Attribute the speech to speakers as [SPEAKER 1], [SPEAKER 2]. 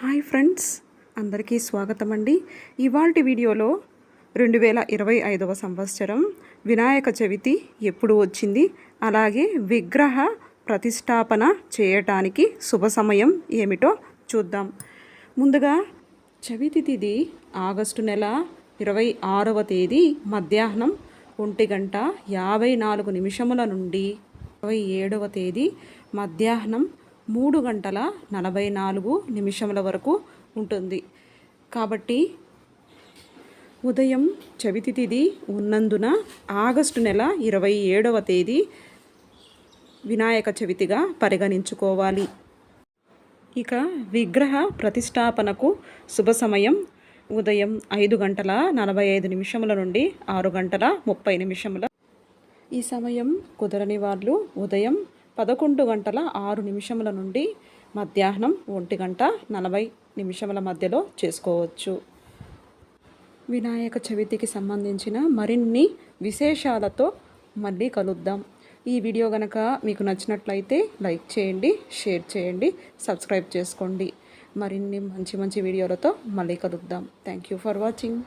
[SPEAKER 1] Hi friends అందరికీ స్వాగతం అండి ఇవాల్టి వీడియోలో రెండు వేల ఇరవై ఐదవ సంవత్సరం వినాయక చవితి ఎప్పుడు వచ్చింది? అలాగే విగ్రహ ప్రతిష్టాపన చేయటానికి శుభ సమయం ఏమిటో చూద్దాం. ముందుగా చవితి తిథి ఆగస్టు నెల ఇరవై ఆరవ తేదీ మధ్యాహ్నం ఒంటి గంట యాభై నాలుగు నిమిషముల నుండి ఇరవై ఏడవ తేదీ మధ్యాహ్నం మూడు గంటల నలభై నాలుగు నిమిషముల వరకు ఉంటుంది. కాబట్టి ఉదయం చవితి తిథి ఉన్నందున ఆగస్టు నెల ఇరవై ఏడవ తేదీ వినాయక చవితిగా పరిగణించుకోవాలి. ఇక విగ్రహ ప్రతిష్టాపనకు శుభ సమయం. ఉదయం ఐదు గంటల నలభై ఐదు నిమిషముల నుండి ఆరు గంటల ముప్పై నిమిషముల ఈ సమయం కుదరని వాళ్ళు ఉదయం పదకొండు గంటల ఆరు నిమిషముల నుండి మధ్యాహ్నం ఒంటి గంట నలభై నిమిషముల మధ్యలో చేసుకోవచ్చు. వినాయక చవితికి సంబంధించిన మరిన్ని విశేషాలతో మళ్ళీ కలుద్దాం. ఈ వీడియో కనుక మీకు నచ్చినట్లయితే లైక్ చేయండి షేర్ చేయండి సబ్స్క్రైబ్ చేసుకోండి. మరిన్ని మంచి మంచి వీడియోలతో మళ్ళీ కలుద్దాం. Thank you for watching.